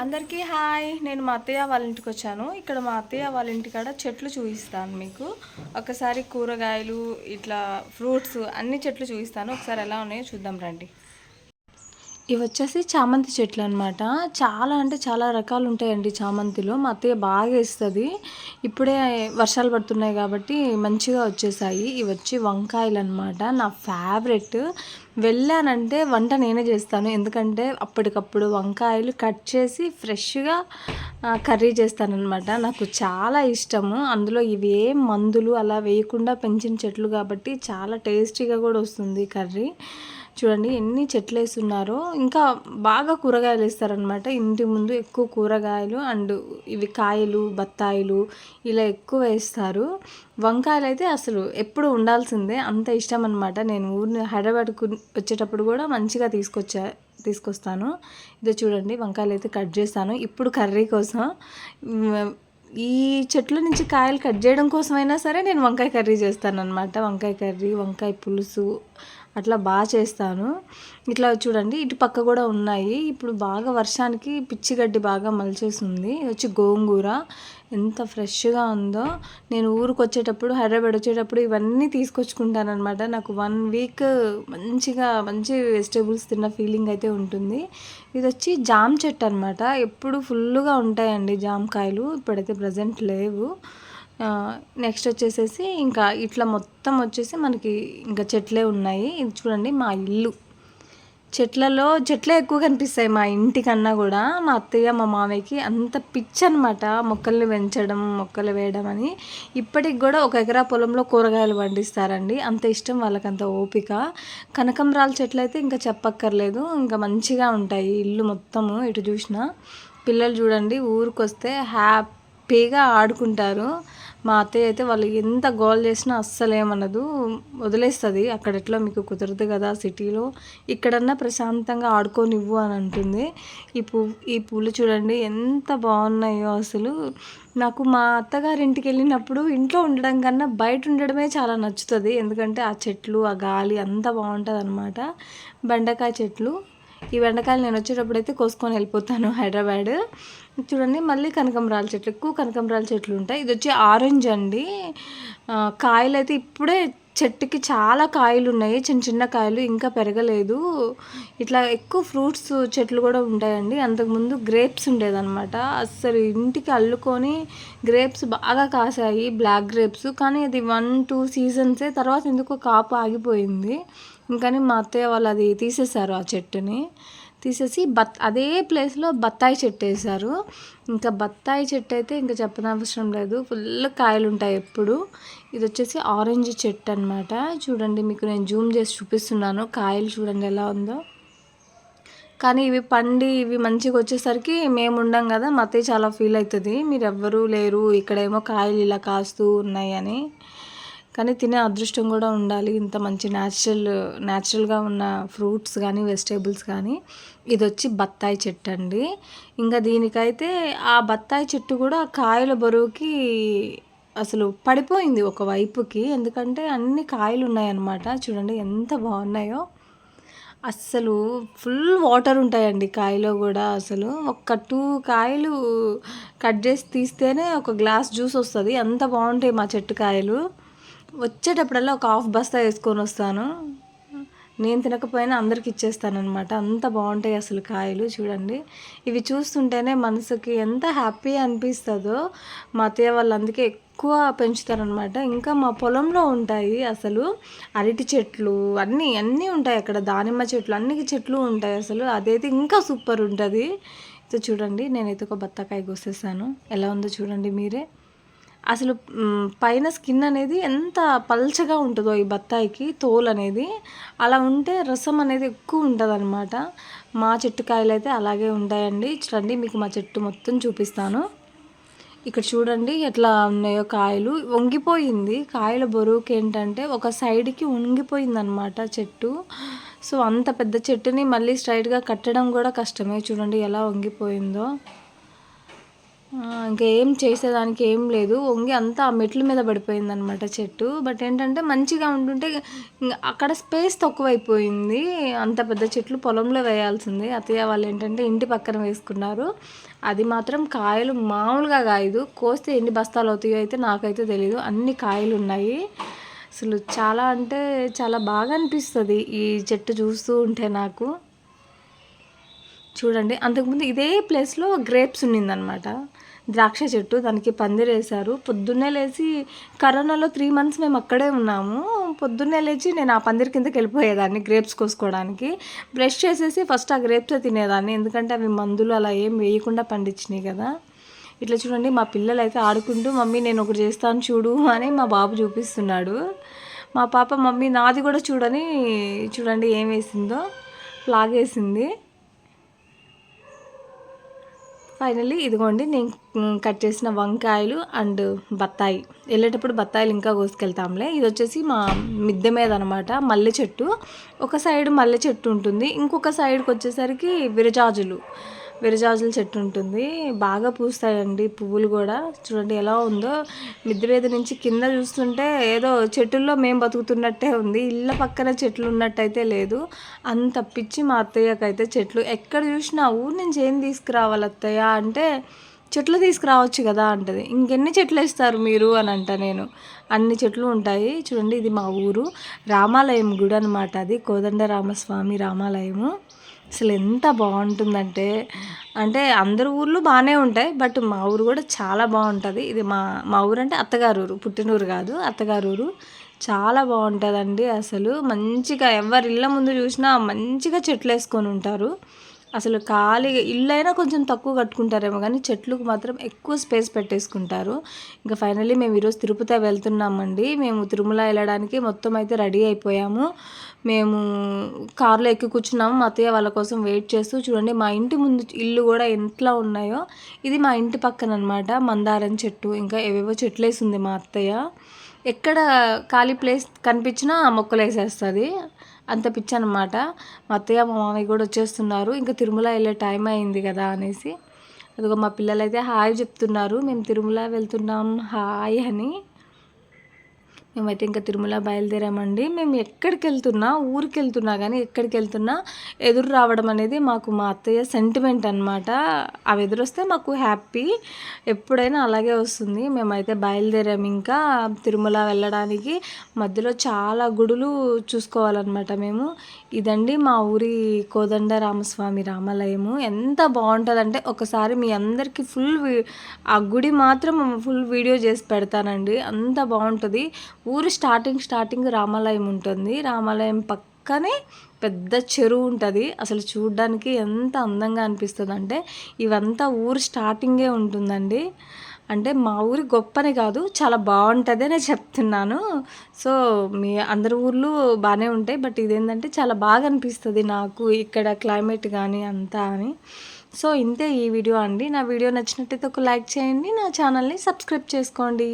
అందరికీ హాయ్. నేను మా అత్తయ్య వాళ్ళ ఇంటికి వచ్చాను. ఇక్కడ మా అత్తయ్య వాళ్ళ ఇంటికాడ చెట్లు చూపిస్తాను మీకు. ఒకసారి కూరగాయలు ఇట్లా ఫ్రూట్స్ అన్ని చెట్లు చూపిస్తాను. ఒకసారి ఎలా ఉన్నాయో చూద్దాం రండి. ఇవి వచ్చేసి చామంతి చెట్లు అనమాట చాలా అంటే చాలా రకాలు ఉంటాయండి చామంతిలో. మా అత్తయ్య బాగా వేస్తుంది. ఇప్పుడే వర్షాలు పడుతున్నాయి కాబట్టి మంచిగా వచ్చేసాయి. ఇవి వచ్చి వంకాయలు అనమాట నా ఫేవరెట్ వెళ్ళానంటే వంట నేనే చేస్తాను. ఎందుకంటే అప్పటికప్పుడు వంకాయలు కట్ చేసి ఫ్రెష్గా కర్రీ చేస్తానన్నమాట. నాకు చాలా ఇష్టము. అందులో ఇవి ఏ మందులు అలా వేయకుండా పెంచిన చెట్లు కాబట్టి చాలా టేస్టీగా కూడా వస్తుంది కర్రీ. చూడండి ఎన్ని చెట్లు వేస్తున్నారో ఇంకా బాగా కూరగాయలు వేస్తారనమాట ఇంటి ముందు ఎక్కువ కూరగాయలు అండ్ ఇవి కాయలు బత్తాయిలు ఇలా ఎక్కువ వేస్తారు. వంకాయలు అయితే అసలు ఎప్పుడు ఉండాల్సిందే. అంత ఇష్టం అనమాట నేను ఊరిని హైదరాబాద్కు వచ్చేటప్పుడు కూడా మంచిగా తీసుకొచ్చా తీసుకొస్తాను. ఇదే చూడండి వంకాయలు అయితే కట్ చేస్తాను. ఇప్పుడు కర్రీ కోసం ఈ చెట్ల నుంచి కాయలు కట్ చేయడం కోసమైనా సరే నేను వంకాయ కర్రీ చేస్తాను అనమాట వంకాయ కర్రీ వంకాయ పులుసు అట్లా బాగా చేస్తాను. ఇట్లా చూడండి ఇటు పక్క కూడా ఉన్నాయి. ఇప్పుడు బాగా వర్షానికి పిచ్చి గడ్డి బాగా మలిచేసింది. వచ్చి గోంగూర. ఎంత ఫ్రెష్గా ఉందో. నేను ఊరికి వచ్చేటప్పుడు హైదరాబాద్ వచ్చేటప్పుడు ఇవన్నీ తీసుకొచ్చుకుంటాను అనమాట నాకు వన్ వీక్ మంచిగా మంచి వెజిటేబుల్స్ తిన్న ఫీలింగ్ అయితే ఉంటుంది. ఇది వచ్చి జామ్ చెట్టు అనమాట ఎప్పుడు ఫుల్గా ఉంటాయండి జామకాయలు. ఇప్పుడైతే ప్రజెంట్ లేవు. నెక్స్ట్ వచ్చేసేసి ఇంకా ఇట్లా మొత్తం వచ్చేసి మనకి ఇంకా చెట్లే ఉన్నాయి. ఇది చూడండి మా ఇల్లు. చెట్లలో చెట్లే ఎక్కువ కనిపిస్తాయి మా ఇంటికన్నా కూడా. మా అత్తయ్య మా మామయ్యకి అంత పిచ్చి అనమాట మొక్కల్ని పెంచడం మొక్కలు వేయడం అని. ఇప్పటికి కూడా ఒక ఎకరా పొలంలో కూరగాయలు పండిస్తారండి. అంత ఇష్టం వాళ్ళకి అంత ఓపిక. కనకంబరాల చెట్లు అయితే ఇంకా చెప్పక్కర్లేదు. ఇంకా మంచిగా ఉంటాయి ఇల్లు మొత్తము ఇటు చూసిన. పిల్లలు చూడండి ఊరికొస్తే హ్యాపీగా ఆడుకుంటారు. మా అత్తయ్య అయితే వాళ్ళు ఎంత గోల్ చేసినా అస్సలు వదిలేస్తుంది. అక్కడ ఎట్లా మీకు కుదరదు కదా సిటీలో. ఇక్కడన్నా ప్రశాంతంగా ఆడుకోనివ్వు అని అంటుంది. ఈ పూ ఈ పూలు చూడండి ఎంత బాగున్నాయో అసలు. నాకు మా అత్తగారింటికి వెళ్ళినప్పుడు ఇంట్లో ఉండడం కన్నా బయట ఉండడమే చాలా నచ్చుతుంది. ఎందుకంటే ఆ చెట్లు ఆ గాలి అంత బాగుంటుంది అనమాట బెండకాయ చెట్లు. ఈ బెండకాయలు నేను వచ్చేటప్పుడు అయితే కోసుకొని వెళ్ళిపోతాను హైదరాబాద్. చూడండి మళ్ళీ కనకంబరాల చెట్లు ఎక్కువ కనకంబరాల చెట్లు ఉంటాయి. ఇది వచ్చి ఆరెంజ్ అండి. కాయలు అయితే ఇప్పుడే చెట్టుకి చాలా కాయలు ఉన్నాయి. చిన్న చిన్న కాయలు ఇంకా పెరగలేదు. ఇట్లా ఎక్కువ ఫ్రూట్స్ చెట్లు కూడా ఉంటాయండి. అంతకుముందు గ్రేప్స్ ఉండేదన్నమాట. అస్సలు ఇంటికి అల్లుకొని గ్రేప్స్ బాగా కాసాయి బ్లాక్ గ్రేప్స్. కానీ అది వన్ టూ సీజన్సే తర్వాత ఎందుకో కాపు ఆగిపోయింది. కానీ మా అత్తయ్య వాళ్ళు అది తీసేశారు ఆ చెట్టుని. తీసేసి బత్ అదే ప్లేస్లో బత్తాయి చెట్టు వేశారు. ఇంకా బత్తాయి చెట్టు అయితే ఇంకా చెప్పనవసరం లేదు. ఫుల్ కాయలు ఉంటాయి ఎప్పుడు. ఇది వచ్చేసి ఆరెంజ్ చెట్టు అనమాట చూడండి మీకు నేను జూమ్ చేసి చూపిస్తున్నాను. కాయలు చూడండి ఎలా ఉందో. కానీ ఇవి పండి ఇవి మంచిగా వచ్చేసరికి మేము ఉండం కదా మా అత్తయ్య చాలా ఫీల్ అవుతుంది. మీరు ఎవ్వరూ లేరు ఇక్కడేమో కాయలు ఇలా కాస్తూ ఉన్నాయని కానీ తినే అదృష్టం కూడా ఉండాలి. ఇంత మంచి న్యాచురల్ న్యాచురల్గా ఉన్న ఫ్రూట్స్ కానీ వెజిటేబుల్స్ కానీ ఇది వచ్చి బత్తాయి చెట్టు అండి. ఇంకా దీనికైతే ఆ బత్తాయి చెట్టు కూడా కాయల బరువుకి అసలు పడిపోయింది ఒక వైపుకి. ఎందుకంటే అన్ని కాయలు ఉన్నాయన్నమాట. చూడండి ఎంత బాగున్నాయో. అస్సలు ఫుల్ వాటర్ ఉంటాయండి కాయలో కూడా అసలు. ఒక్క టూ కాయలు కట్ చేసి తీస్తేనే ఒక గ్లాస్ జ్యూస్ వస్తుంది. అంత బాగుంటాయి మా చెట్టు కాయలు. వచ్చేటప్పుడల్లా ఒక హాఫ్ బస్తా వేసుకొని వస్తాను. నేను తినకపోయినా అందరికి ఇచ్చేస్తానమాట అంత బాగుంటాయి అసలు కాయలు చూడండి. ఇవి చూస్తుంటేనే మనసుకి ఎంత హ్యాపీ అనిపిస్తుందో మా అత్తయ్య వాళ్ళు అందుకే ఎక్కువ పెంచుతారనమాట ఇంకా మా పొలంలో ఉంటాయి అసలు అరటి చెట్లు అన్నీ అన్నీ ఉంటాయి అక్కడ. దానిమ్మ చెట్లు అన్ని చెట్లు ఉంటాయి అసలు. అదైతే ఇంకా సూపర్ ఉంటుంది. చూడండి నేనైతే ఒక బత్తాకాయ కోసేసాను. ఎలా ఉందో చూడండి మీరే. అసలు పైన స్కిన్ అనేది ఎంత పల్చగా ఉంటుందో ఈ బత్తాయికి తోలు అనేది. అలా ఉంటే రసం అనేది ఎక్కువ ఉంటుంది అనమాట మా చెట్టు కాయలు అయితే అలాగే ఉంటాయండి. చూడండి మీకు మా చెట్టు మొత్తం చూపిస్తాను. ఇక్కడ చూడండి ఎట్లా ఉన్నాయో కాయలు. వంగిపోయింది. కాయల బరువుకి ఏంటంటే ఒక సైడ్కి వంగిపోయింది అనమాట చెట్టు. సో అంత పెద్ద చెట్టుని మళ్ళీ స్ట్రైట్గా కట్టడం కూడా కష్టమే. చూడండి ఎలా వంగిపోయిందో. ఇంకా ఏం చేసేదానికి ఏం లేదు. వంగి అంతా ఆ మెట్ల మీద పడిపోయింది అనమాట చెట్టు. బట్ ఏంటంటే మంచిగా ఉంటుంటే అక్కడ స్పేస్ తక్కువైపోయింది. అంత పెద్ద చెట్లు పొలంలో వేయాల్సింది. అత్తయ్య వాళ్ళు ఏంటంటే ఇంటి పక్కన వేసుకున్నారు. అది మాత్రం కాయలు మామూలుగా కాయదు. కోస్తే ఎన్ని బస్తాలు అవుతాయో అయితే నాకైతే తెలియదు అన్ని కాయలు ఉన్నాయి. అసలు చాలా అంటే చాలా బాగా అనిపిస్తుంది ఈ చెట్టు చూస్తూ ఉంటే నాకు. చూడండి అంతకుముందు ఇదే ప్లేస్లో గ్రేప్స్ ఉన్నిందనమాట ద్రాక్ష చెట్టు దానికి పందిరేశారు పొద్దున్నే లేచి కరోనాలో త్రీ మంత్స్ మేము అక్కడే ఉన్నాము. పొద్దున్నే లేచి నేను ఆ పందిరి కిందకి వెళ్ళిపోయేదాన్ని గ్రేప్స్ కోసుకోవడానికి. బ్రష్ చేసేసి ఫస్ట్ ఆ గ్రేప్స్ తినేదాన్ని. ఎందుకంటే అవి మందులు అలా ఏం వేయకుండా పండించినాయి కదా. ఇట్లా చూడండి మా పిల్లలు అయితే ఆడుకుంటూ మమ్మీ నేను ఒకటి చేస్తాను చూడు అని మా బాబు చూపిస్తున్నాడు. మా పాప మమ్మీ నాది కూడా చూడని చూడండి ఏం వేసిందో? లాగేసింది. ఫైనల్లీ ఇదిగోండి నేను కట్ చేసిన వంకాయలు అండ్ బత్తాయి. వెళ్ళేటప్పుడు బత్తాయిలు ఇంకా కోసుకెళ్తాంలే. ఇది వచ్చేసి మా మిద్దె మీద అనమాట మల్లె చెట్టు. ఒక సైడ్ మల్లె చెట్టు ఉంటుంది ఇంకొక సైడ్కి వచ్చేసరికి విరజాజులు. విరజాజుల చెట్టు ఉంటుంది. బాగా పూస్తాయండి పువ్వులు కూడా. చూడండి ఎలా ఉందో. మిద్దె మీద నుంచి కింద చూస్తుంటే ఏదో చెట్టుల్లో మేము బతుకుతున్నట్టే ఉంది. ఇళ్ళ పక్కన చెట్లు ఉన్నట్టయితే లేదు. అంత పిచ్చి మా అత్తయ్యకైతే చెట్లు. ఎక్కడ చూసినా ఊరు నుంచి ఏం తీసుకురావాలి అత్తయ్య? అంటే చెట్లు తీసుకురావచ్చు కదా అంటది. ఇంకెన్ని చెట్లు వేస్తారు మీరు అని అంట నేను. అన్ని చెట్లు ఉంటాయి. చూడండి ఇది మా ఊరు. రామాలయం గుడి అనమాట అది. కోదండరామస్వామి రామాలయము. అసలు ఎంత బాగుంటుందంటే అంటే అందరి ఊర్లు బాగానే ఉంటాయి బట్ మా ఊరు కూడా చాలా బాగుంటుంది. ఇది మా మా ఊరు అంటే అత్తగారు ఊరు పుట్టినూరు కాదు అత్తగారు ఊరు చాలా బాగుంటుందండి అసలు. మంచిగా ఎవరి ఇళ్ళ ముందు చూసినా మంచిగా చెట్లు వేసుకొని ఉంటారు. అసలు ఖాళీగా ఇల్లు అయినా కొంచెం తక్కువ కట్టుకుంటారేమో కానీ చెట్లకు మాత్రం ఎక్కువ స్పేస్ పెట్టేసుకుంటారు. ఇంకా ఫైనల్లీ మేము ఈరోజు తిరుపతి వెళ్తున్నామండి. మేము తిరుమల వెళ్ళడానికి మొత్తం అయితే రెడీ అయిపోయాము. మేము కారులో ఎక్కి కూర్చున్నాము. మా అత్తయ్య వాళ్ళ కోసం వెయిట్ చేస్తూ చూడండి మా ఇంటి ముందు ఇల్లు కూడా ఎట్లా ఉన్నాయో. ఇది మా ఇంటి పక్కన అనమాట మందారం చెట్టు. ఇంకా ఏవేవో చెట్లు వేసింది మా అత్తయ్య. ఎక్కడ ఖాళీ ప్లేస్ కనిపించినా మొక్కలు వేసేస్తుంది అంత పిచ్చి అనమాట మా అత్తయ్య మా మామయ్య కూడా వచ్చేస్తున్నారు. ఇంకా తిరుమల వెళ్ళే టైం అయింది కదా అనేసి. అదిగో మా పిల్లలైతే హాయ్ చెప్తున్నారు. మేము తిరుమల వెళ్తున్నాం హాయ్ అని. మేమైతే ఇంకా తిరుమల బయలుదేరామండి. మేము ఎక్కడికి వెళ్తున్నా ఊరికి వెళ్తున్నా కానీ ఎక్కడికి వెళ్తున్నా ఎదురు రావడం అనేది మాకు మా అత్తయ్య సెంటిమెంట్ అనమాట అవి ఎదురొస్తే మాకు హ్యాపీ ఎప్పుడైనా అలాగే వస్తుంది. మేమైతే బయలుదేరాము ఇంకా తిరుమల వెళ్ళడానికి. మధ్యలో చాలా గుడులు చూసుకోవాలన్నమాట మేము. ఇదండి మా ఊరి కోదండ రామస్వామి రామాలయము. ఎంత బాగుంటుందంటే ఒకసారి మీ అందరికీ ఫుల్ ఆ గుడి మాత్రం ఫుల్ వీడియో చేసి పెడతానండి. అంత బాగుంటుంది. ఊరు స్టార్టింగ్ స్టార్టింగ్ రామాలయం ఉంటుంది. రామాలయం పక్కనే పెద్ద చెరువు ఉంటుంది. అసలు చూడడానికి ఎంత అందంగా అనిపిస్తుంది అంటే ఇవంతా ఊరు స్టార్టింగే ఉంటుందండి. అంటే మా ఊరి గొప్పని కాదు చాలా బాగుంటుంది అని చెప్తున్నాను. సో మీ అందరి ఊర్లు బాగానే ఉంటాయి బట్ ఇదేంటంటే చాలా బాగా అనిపిస్తుంది నాకు ఇక్కడ క్లైమేట్ కానీ అంతా అని. సో ఇంతే ఈ వీడియో అండి. నా వీడియో నచ్చినట్టయితే ఒక లైక్ చేయండి. నా ఛానల్ని సబ్స్క్రైబ్ చేసుకోండి.